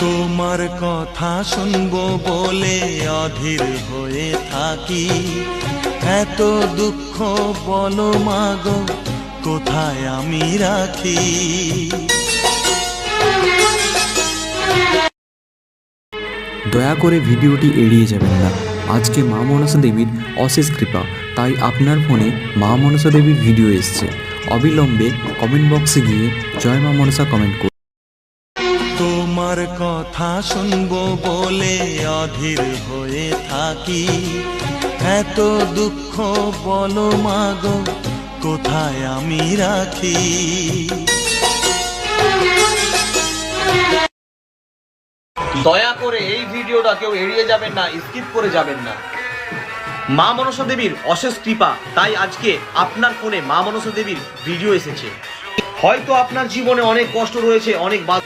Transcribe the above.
তোমার কথা শুনব বলে অধীর হয়ে থাকি। এত দুঃখ বলো মাগো কোথায় আমি রাখি? দয়া করে ভিডিওটি এড়িয়ে যাবেন না। আজকে মা মনসা দেবীর অশেষ কৃপা, তাই আপনার ফোনে মা মনসা দেবীর ভিডিও এসছে। অবিলম্বে কমেন্ট বক্সে গিয়ে জয় মা মনসা কমেন্ট করুন। তোমার কথা শুনব বলে অধীর হয়ে থাকি। এত দুঃখ বলো মাগো, কোথায় আমি রাখি? দয়া করে এই ভিডিওটা কেউ এড়িয়ে যাবেন না, স্কিপ করে যাবেন না। মা মনসা দেবীর অশেষ কৃপা, তাই আজকে আপনার ফোনে মা মনসা দেবীর ভিডিও এসেছে। হয়তো আপনার জীবনে অনেক কষ্ট রয়েছে, অনেক বাধা